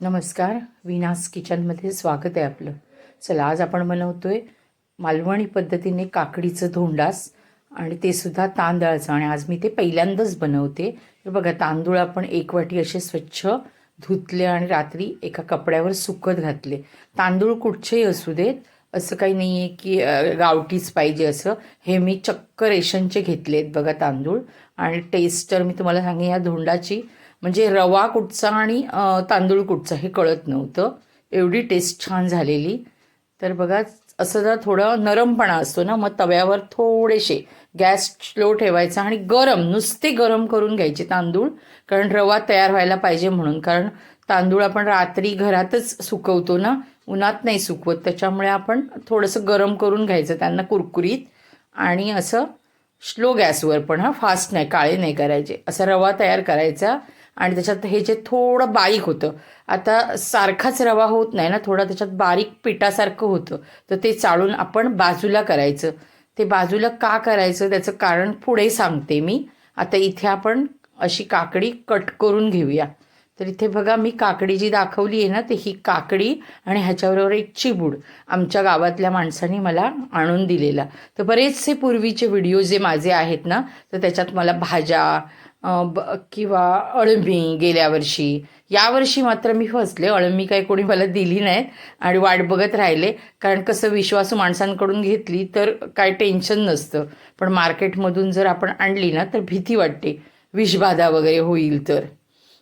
नमस्कार विनास किचनमध्ये स्वागत आहे आपलं. चला आज आपण बनवतो आहे मालवणी पद्धतीने काकडीचं धोंडास आणि ते सुद्धा तांदळाचं. आणि आज मी ते पहिल्यांदाच बनवते. तर बघा तांदूळ आपण एक वाटी असे स्वच्छ धुतले आणि रात्री एका कपड्यावर सुकत घातले. तांदूळ कुठचेही असू देत असं काही नाही आहे की गावठीच पाहिजे असं. हे मी चक्क रेशनचे घेतलेत बघा तांदूळ. आणि टेस्ट तर मी तुम्हाला सांगेन ह्या धोंडाची म्हणजे रवा कुठचा आणि तांदूळ कुठचा हे कळत नव्हतं. एवढी टेस्ट छान झालेली. तर बघा असं जर थोडं नरमपणा असतो ना मग तव्यावर थोडेसे गॅस स्लो ठेवायचा आणि गरम नुसते गरम करून घ्यायचे तांदूळ. कारण रवा तयार व्हायला पाहिजे म्हणून. कारण तांदूळ आपण रात्री घरातच सुकवतो ना उन्हात नाही सुकवत. त्याच्यामुळे आपण थोडंसं गरम करून घ्यायचं त्यांना कुरकुरीत. आणि असं स्लो गॅसवर पण हा फास्ट नाही काळे नाही करायचे. असा रवा तयार करायचा आणि त्याच्यात हे जे थोडं बारीक होतं. आता सारखाच रवा होत नाही ना थोडा त्याच्यात बारीक पिठासारखं होतं. तर ते चाळून आपण बाजूला करायचं. ते बाजूला का करायचं त्याचं कारण पुढे सांगते मी. आता इथे आपण अशी काकडी कट करून घेऊया. तर इथे बघा मी काकडी जी दाखवली आहे ना ते ही काकडी आणि ह्याच्याबरोबर एक चिबूड आमच्या गावातल्या माणसांनी मला आणून दिलेला. तर बरेचसे पूर्वीचे व्हिडिओ जे माझे आहेत ना तर त्याच्यात मला भाज्या ब किंवा अळमी गेल्या वर्षी यावर्षी मात्र मी फसले. अळमी काही कोणी मला दिली नाहीत आणि वाट बघत राहिले. कारण कसं विश्वासू माणसांकडून घेतली तर काय टेन्शन नसतं. पण मार्केटमधून जर आपण आणली ना तर भीती वाटते. विषबाधा वगैरे होईल तर.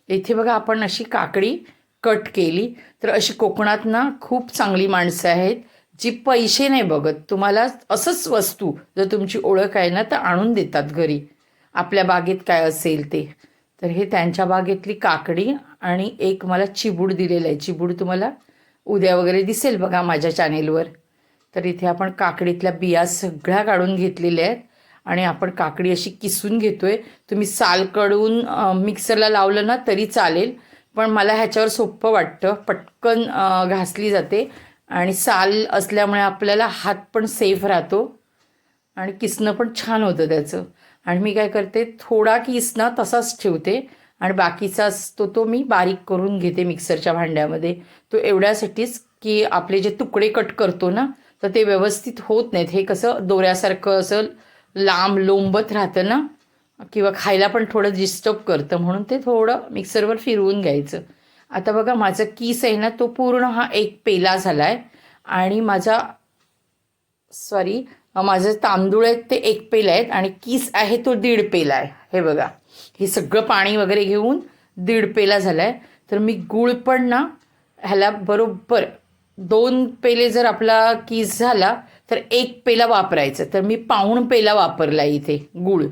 इथे बघा आपण अशी काकडी कट केली. तर अशी कोकणात ना खूप चांगली माणसं आहेत जी पैसे नाही बघत. तुम्हाला असंच वस्तू जर तुमची ओळख आहे ना तर आणून देतात घरी. आपल्या बागेत काय असेल ते. तर हे त्यांच्या बागेतली काकडी आणि एक मला चिबूड दिलेलं आहे. चिबूड तुम्हाला उद्या वगैरे दिसेल बघा माझ्या चॅनेलवर तर इथे आपण काकडीतल्या बिया सगळ्या काढून घेतलेल्या आहेत. आणि आपण काकडी अशी किसून घेतोय. तुम्ही साल कडून मिक्सरला लावलं ना तरी चालेल. पण मला ह्याच्यावर सोपं वाटतं. पटकन घासली जाते. आणि साल असल्यामुळे आपल्याला हात पण सेफ राहतो. आणि किसणं पण छान होतं त्याचं. आणि मी काय करते थोडा किस ना तसाच ठेवते. आणि बाकीचा तो तो मी बारीक करून घेते मिक्सरच्या भांड्यामध्ये. तो एवढ्यासाठीच की आपले जे तुकडे कट करतो ना तर ते व्यवस्थित होत नाहीत. हे कसं दोऱ्यासारखं असं लांब लोंबत राहतं ना किंवा खायला पण थोडं डिस्टर्ब करतं म्हणून ते थोडं मिक्सरवर फिरवून घ्यायचं. आता बघा माझा किस आहे ना तो पूर्ण हा एक पेला झाला आहे आणि माझा सॉरी माझे तांदूळ आहेत ते एक पेल आहेत आणि किस आहे तो दीड पेला आहे. हे बघा हे सगळं पाणी वगैरे घेऊन दीड पेला झाला आहे तर मी गूळ पण ना ह्याला बरोबर दोन पेले जर आपला किस झाला तर एक पेला वापरायचं. तर मी पाऊण पेला वापरला इथे गूळ.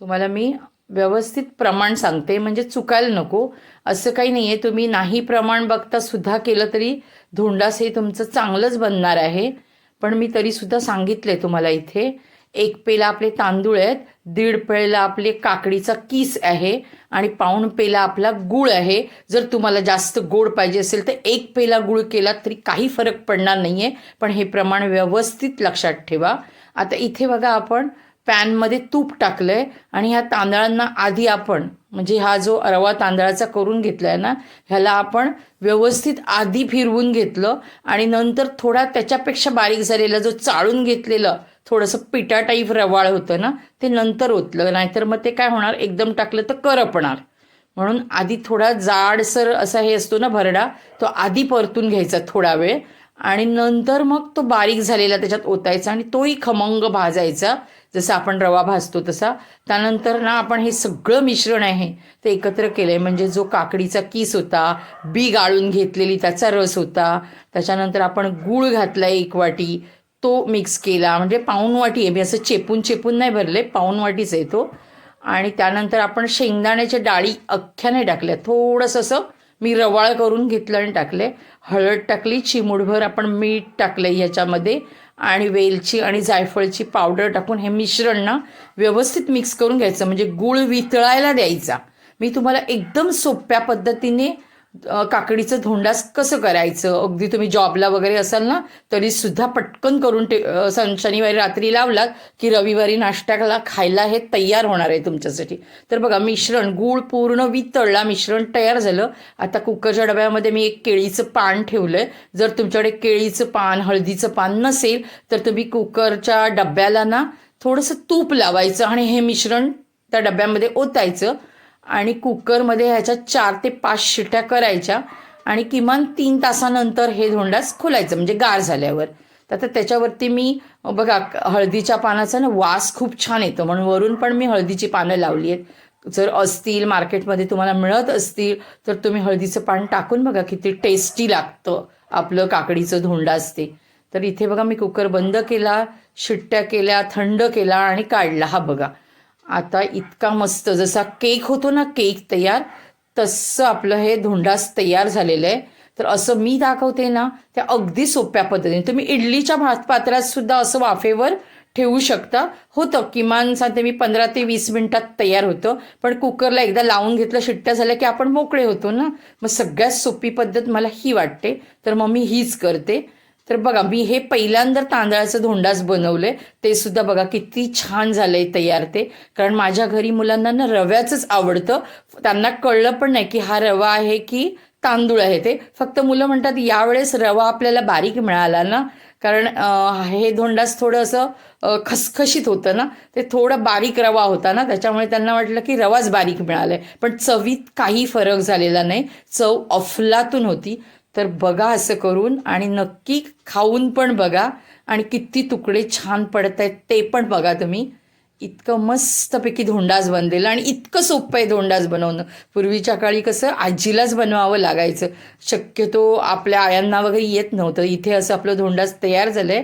तुम्हाला मी व्यवस्थित प्रमाण सांगते. म्हणजे चुकायला नको. असं काही नाही आहे तुम्ही नाही प्रमाण बघता सुद्धा केलं तरी धोंडास हे तुमचं चांगलंच बनणार आहे. पण मी तरीसुद्धा सांगितलं आहे तुम्हाला इथे. एक पेला आपले तांदूळ आहेत दीड पेला आपले काकडीचा किस आहे आणि पाऊण पेला आपला गूळ आहे. जर तुम्हाला जास्त गोड पाहिजे असेल तर एक पेला गूळ केला तरी काही फरक पडणार नाही आहे पण हे प्रमाण व्यवस्थित लक्षात ठेवा. आता इथे बघा आपण पॅनमध्ये तूप टाकलं आहे आणि ह्या तांदळांना आधी आपण म्हणजे हा जो रवा तांदळाचा करून घेतला आहे ना ह्याला आपण व्यवस्थित आधी फिरवून घेतलं आणि नंतर थोडा त्याच्यापेक्षा बारीक झालेला जो चाळून घेतलेलं थोडंसं पिठा टाईप रवाळ होतं ना ते नंतर ओतलं. नाहीतर मग ते काय होणार? एकदम टाकलं तर करपणार म्हणून आधी थोडा जाडसर असा हे असतो ना भरडा तो आधी परतून घ्यायचा थोडा वेळ. आणि नंतर मग तो बारीक झालेला त्याच्यात ओतायचा आणि तोही खमंग भाजायचा जसं आपण रवा भाजतो तसा. त्यानंतर ना आपण हे सगळं मिश्रण आहे ते एकत्र केलं आहे म्हणजे जो काकडीचा किस होता बी गाळून घेतलेली त्याचा रस होता. त्याच्यानंतर आपण गूळ घातला एक वाटी. तो मिक्स केला. म्हणजे पाऊणवाटी आहे. मी असं चेपून चेपून नाही भरले. पाऊणवाटीच आहे तो. आणि त्यानंतर आपण शेंगदाण्याच्या डाळी अख्ख्याने टाकल्या. थोडंसं असं मी रवाळ करून घेतलं आणि टाकले. हळद टाकली. चिमुडभर आपण मीठ टाकलं ह्याच्यामध्ये. आणि वेलची आणि जायफळची पावडर टाकून हे मिश्रण ना व्यवस्थित मिक्स करून घ्यायचं. म्हणजे गूळ वितळायला द्यायचा. मी तुम्हाला एकदम सोप्या पद्धतीने काकडीचं धोंडास कसं करायचं? अगदी तुम्ही जॉबला वगैरे असाल ना तरी सुद्धा पटकन करून टे शनिवारी रात्री लावलात की रविवारी नाश्त्याला खायला हे तयार होणार आहे तुमच्यासाठी. तर बघा मिश्रण गूळ पूर्ण वितळला मिश्रण तयार झालं. आता कुकरच्या डब्यामध्ये मी एक केळीचं पान ठेवलं आहे जर तुमच्याकडे केळीचं पान हळदीचं पान नसेल तर तुम्ही कुकरच्या डब्याला ना थोडंसं तूप लावायचं आणि हे मिश्रण त्या डब्यामध्ये ओतायचं. आणि कुकरमध्ये ह्याच्या चार ते पाच शिट्या करायच्या आणि किमान तीन तासानंतर हे धोंडास खोलायचं म्हणजे गार झाल्यावर. तर आता त्याच्यावरती मी बघा हळदीच्या पानाचा ना वास खूप छान येतो. म्हणून वरून पण मी हळदीची पानं लावली आहेत. जर असतील मार्केटमध्ये तुम्हाला मिळत असतील तर तुम्ही हळदीचं पान टाकून बघा किती टेस्टी लागतं आपलं काकडीचं धोंडा असते. तर इथे बघा मी कुकर बंद केला शिट्ट्या केल्या थंड केला आणि काढला. हा बघा. आता इतका मस्त जसा केक होतो ना केक तयार तसं आपलं हे धोंडास तयार झालेलं आहे. तर असं मी दाखवते ना त्या अगदी सोप्या पद्धतीने. तुम्ही इडलीच्या भात पात्रात सुद्धा असं वाफेवर ठेवू शकता. होतं किमान सांगते मी पंधरा ते वीस मिनिटात तयार होतं. पण कुकरला एकदा लावून घेतलं शिट्ट्या झाल्या की आपण मोकळे होतो ना. मग सगळ्यात सोपी पद्धत मला ही वाटते. तर मग मी हीच करते. तर बघा मी हे पहिल्यांदा तांदळाचं धोंडाच बनवलंय. ते सुद्धा बघा किती छान झालंय तयार ते. कारण माझ्या घरी मुलांना ना रव्याचंच आवडतं. त्यांना कळलं पण नाही की हा रवा आहे की तांदूळ आहे ते. फक्त मुलं म्हणतात यावेळेस रवा आपल्याला बारीक मिळाला ना. कारण हे धोंडास थोडं असं खसखशीत होतं ना. ते थोडं बारीक रवा होता ना. त्याच्यामुळे त्यांना वाटलं की रवाच बारीक मिळालाय. पण चवीत काही फरक झालेला नाही. चव अफलातून होती. तर बघा असं करून आणि नक्की खाऊन पण बघा आणि किती तुकडे छान पडत आहेत ते पण बघा तुम्ही. इतकं मस्तपैकी धोंडास बनलेलं आणि इतकं सोपं आहे धोंडास बनवणं. पूर्वीच्या काळी कसं आजीलाच बनवावं लागायचं. शक्यतो आपल्या आयांना वगैरे येत नव्हतं. इथे असं आपलं धोंडास तयार झालं आहे